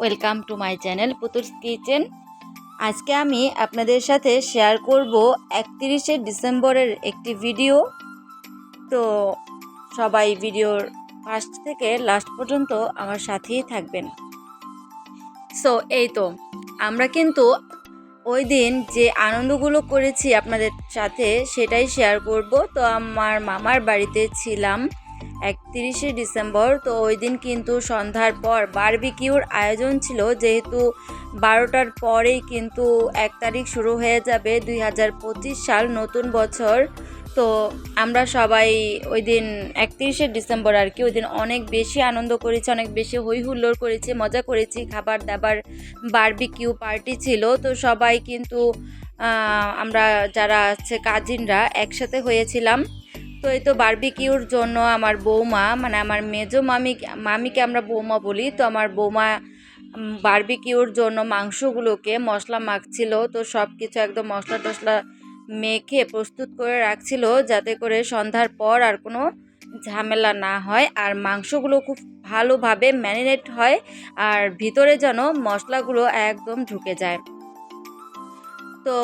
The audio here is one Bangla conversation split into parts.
Welcome to my channel Putul's kitchen. আজকে আমি আপনাদের সাথে শেয়ার করব একত্রিশে ডিসেম্বরের একটি ভিডিও। তো সবাই ভিডিওর ফার্স্ট থেকে লাস্ট পর্যন্ত আমার সাথেই থাকবেন। সো এই তো, আমরা কিন্তু ওই দিন যে আনন্দগুলো করেছি আপনাদের সাথে সেটাই শেয়ার করব। তো আমার মামার বাড়িতে ছিলাম। একত্রিশে ডিসেম্বর। তো ওই দিন কিন্তু সন্ধ্যার পর বারবিকিউর আয়োজন ছিল, যেহেতু বারোটার পরেই কিন্তু এক তারিখ শুরু হয়ে যাবে দুই হাজার পঁচিশ সাল নতুন বছর। তো আমরা সবাই ওই দিন একত্রিশে ডিসেম্বর আর কি, ওই দিন অনেক বেশি আনন্দ করেছি, অনেক বেশি হই হুল্লোড় করেছি, মজা করেছি খাবার দাবার বারবিকিউ পার্টি ছিল। তো সবাই কিন্তু আমরা যারা আছে কাজিনরা একসাথে হয়েছিলাম। তো এই তো বার্বিকিউর জন্য আমার বৌমা মানে আমার মেজো মামি, মামিকে আমরা বৌমা বলি, তো আমার বৌমা বার্বিকিউর জন্য মাংসগুলোকে মশলা মাখছিল, তো সব কিছু একদম মশলা টশলা মেখে প্রস্তুত করে রাখছিল, যাতে করে সন্ধ্যার পর আর কোনো ঝামেলা না হয়। আর মাংসগুলো খুব ভালোভাবে ম্যারিনেট হয়, আর ভিতরে যেন মশলাগুলো একদম ঢুকে যায়। তো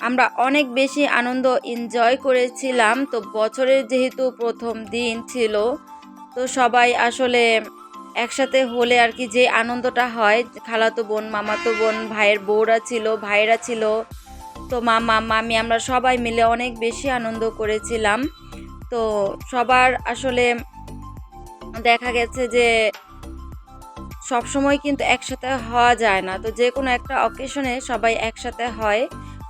আমরা অনেক বেশি আনন্দ এনজয় করেছিলাম। তো বছরের যেহেতু প্রথম দিন ছিল, তো সবাই আসলে একসাথে হলে আর কি যে আনন্দটা হয়। খালাতো বোন, মামাতো বোন, ভাইয়ের বউরা ছিল, ভাইয়েরা ছিল। তো মামা, মামি আমরা সবাই মিলে অনেক বেশি আনন্দ করেছিলাম। তো সবার আসলে দেখা গেছে যে সব সময় কিন্তু একসাথে হওয়া যায় না। তো যে কোনো একটা অকেশনে সবাই একসাথে হয়।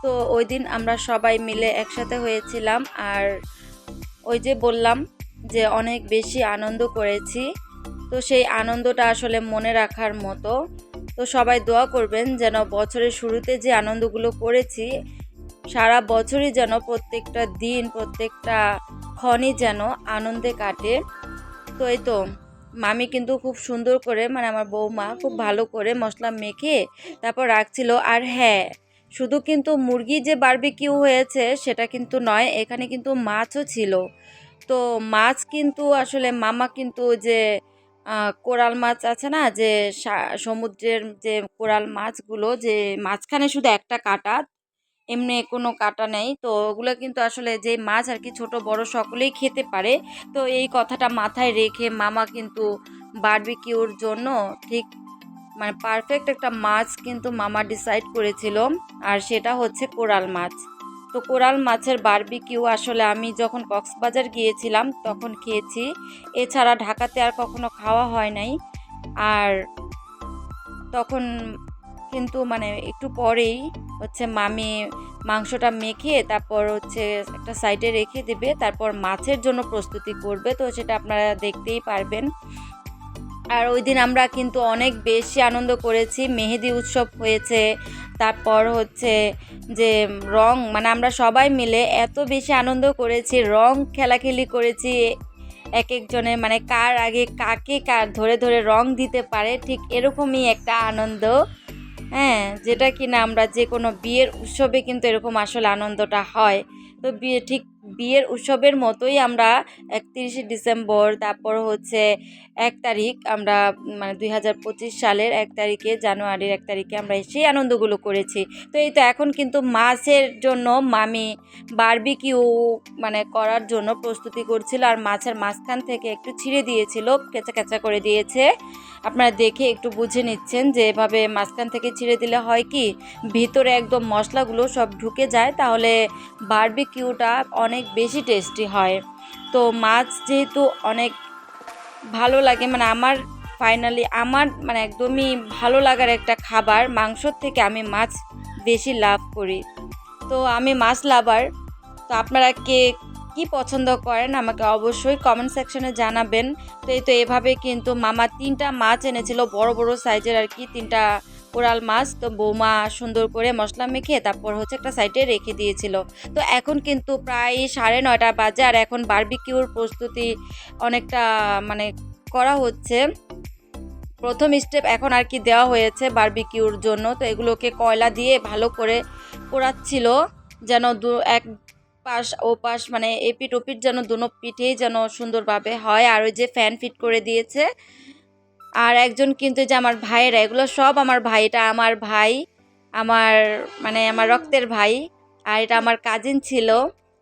তো ওই দিন আমরা সবাই মিলে একসাথে হয়েছিলাম। আর ওই যে বললাম যে অনেক বেশি আনন্দ করেছি। তো সেই আনন্দটা আসলে মনে রাখার মতো। তো সবাই দোয়া করবেন যেন বছরের শুরুতে যে আনন্দগুলো করেছি, সারা বছরই যেন প্রত্যেকটা দিন, প্রত্যেকটা ক্ষণই যেন আনন্দে কাটে। তো এই তো। মামি কিন্তু খুব সুন্দর করে মানে আমার বৌমা খুব ভালো করে মশলা মেখে তারপর রাখছিল। আর হ্যাঁ শুধু কিন্তু মুরগি যে বারবিকিউ হয়েছে সেটা কিন্তু নয়, এখানে কিন্তু মাছও ছিল। তো মাছ কিন্তু আসলে মামা কিন্তু যে কোরাল মাছ আছে না, যে সমুদ্রের যে কোরাল মাছগুলো, যে মাঝখানে শুধু একটা কাটা এমনি কোনো কাটা নেই। তো ওগুলো কিন্তু আসলে যে মাছ আর কি ছোট বড় সকলেই খেতে পারে। তো এই কথাটা মাথায় রেখে মামা কিন্তু বারবিকিউর জন্য ঠিক মানে পারফেক্ট একটা মাছ কিন্তু মামা ডিসাইড করেছিল। আর সেটা হচ্ছে কোরাল মাছ। তো কোরাল মাছের বারবিকিউ আসলে আমি যখন কক্সবাজার গিয়েছিলাম তখন খেয়েছি। এছাড়া ঢাকাতে আর কখনো খাওয়া হয় নাই। আর তখন কিন্তু মানে একটু পরেই হচ্ছে মামি মাংসটা মেখে তারপর হচ্ছে একটা সাইডে রেখে দেবে, তারপর মাছের জন্য প্রস্তুতি করবে। তো সেটা আপনারা দেখতেই পারবেন। আর ওই দিন আমরা কিন্তু অনেক বেশি আনন্দ করেছি। মেহেদি উৎসব হয়েছে, তারপর হচ্ছে যে রং মানে আমরা সবাই মিলে এত বেশি আনন্দ করেছি, রং খেলাখেলি করেছি এক একজনের মানে কার আগে কাকে কার ধরে ধরে রং দিতে পারে, ঠিক এরকমই একটা আনন্দ। হ্যাঁ যেটা কি না আমরা যে কোনো বিয়ের উৎসবে কিন্তু এরকম আসলে আনন্দটা হয়। তো বিয়ে ঠিক বিয়ের উৎসবের মতোই আমরা একত্রিশে ডিসেম্বর, তারপর হচ্ছে এক তারিখ আমরা মানে দুই হাজার পঁচিশ সালের এক তারিখে, জানুয়ারির এক তারিখে আমরা সেই আনন্দগুলো করেছি। তো এই তো এখন কিন্তু মাছের জন্য মামি বারবিকিউ মানে করার জন্য প্রস্তুতি করছিল আর মাছের মাঝখান থেকে একটু ছিঁড়ে দিয়েছিল, কেঁচা কেঁচা করে দিয়েছে। আপনারা দেখে একটু বুঝে নিচ্ছেন যে এভাবে মাঝখান থেকে ছিঁড়ে দিলে হয় কি? ভিতরে একদম মশলাগুলো সব ঢুকে যায়, তাহলে বারবিকিউটা অনেক বেশি টেস্টি হয়। তো মাছ যেহেতু অনেক ভালো লাগে মানে আমার ফাইনালি আমার মানে একদমই ভালো লাগার একটা খাবার, মাংসর থেকে আমি মাছ বেশি লাভ করি। তো আমি মাছ লাভার তো আপনারা কে কি পছন্দ করেন আমাকে অবশ্যই কমেন্ট সেকশনে জানাবেন। তো এই তো এভাবে কিন্তু মামা তিনটা মাছ এনেছিল, বড় বড় সাইজের আর কি তিনটা কোরাল মাছ, তো বৌমা সুন্দর করে মশলা মেখে তারপর হচ্ছে একটা সাইডে রেখে দিয়েছিল। তো এখন কিন্তু প্রায় সাড়ে নয়টা বাজে আর এখন বারবিকিউর প্রস্তুতি অনেকটা মানে করা হচ্ছে। প্রথম স্টেপ এখন আর কি দেওয়া হয়েছে বার্বিকিউর জন্য। তো এগুলোকে কয়লা দিয়ে ভালো করে পোড়াচ্ছিল যেন দু, এক পাশ ও পাশ মানে এপিট ওপিট যেন দুনো পিঠেই যেন সুন্দরভাবে হয়। আর ওই যে ফ্যান ফিট করে দিয়েছে আর একজন কিন্তু যে আমার ভাইয়েরা, এগুলো সব আমার ভাই। এটা আমার ভাই, আমার মানে আমার রক্তের ভাই, আর এটা আমার কাজিন ছিল।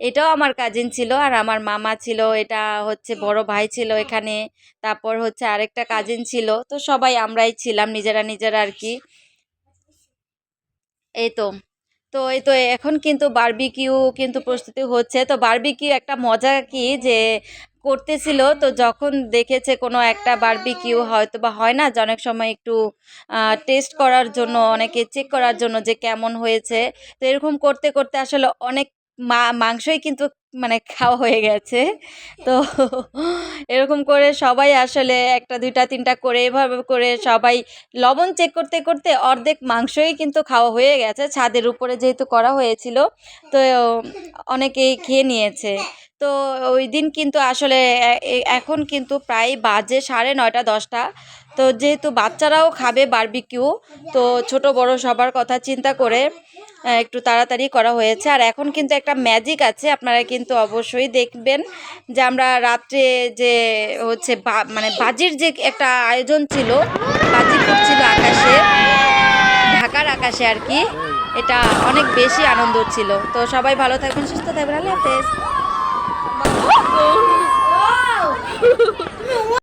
এটাও আমার কাজিন ছিল আর আমার মামা ছিল, এটা হচ্ছে বড় ভাই ছিল এখানে। তারপর হচ্ছে আরেকটা কাজিন ছিল। তো সবাই আমরাই ছিলাম, নিজেরা নিজেরা আর কি। এই তো। তো এই তো এখন কিন্তু বারবিকিউ কিন্তু প্রস্তুতি হচ্ছে। তো বার্বিকিউ একটা মজা কি যে করতেছিল, তো যখন দেখেছে কোনো একটা বারবিকিউ হয়তো বা হয় না, যে অনেক সময় একটু টেস্ট করার জন্য, অনেকে চেক করার জন্য যে কেমন হয়েছে, তো এরকম করতে করতে আসলে অনেক মা, মাংসই কিন্তু মানে খাওয়া হয়ে গেছে। তো এরকম করে সবাই আসলে একটা, দুইটা, তিনটা করে এভাবে করে সবাই লবণ চেক করতে করতে অর্ধেক মাংসই কিন্তু খাওয়া হয়ে গেছে। ছাদের উপরে যেহেতু করা হয়েছিল, তো অনেকেই খেয়ে নিয়েছে। তো ওই দিন কিন্তু আসলে এখন কিন্তু প্রায় বাজে সাড়ে নয়টা, দশটা। তো যেহেতু বাচ্চারাও খাবে বারবিকিউ তো ছোট বড় সবার কথা চিন্তা করে একটু তাড়াতাড়ি করা হয়েছে। আর এখন কিন্তু একটা ম্যাজিক আছে, আপনারা কিন্তু অবশ্যই দেখবেন যে আমরা রাত্রে যে হচ্ছে মানে বাজির যে একটা আয়োজন ছিল, বাজি ফুটছিল আকাশে, ঢাকার আকাশে আর কি, এটা অনেক বেশি আনন্দ ছিল। তো সবাই ভালো থাকবেন, সুস্থ থাকবেন, আল্লাহ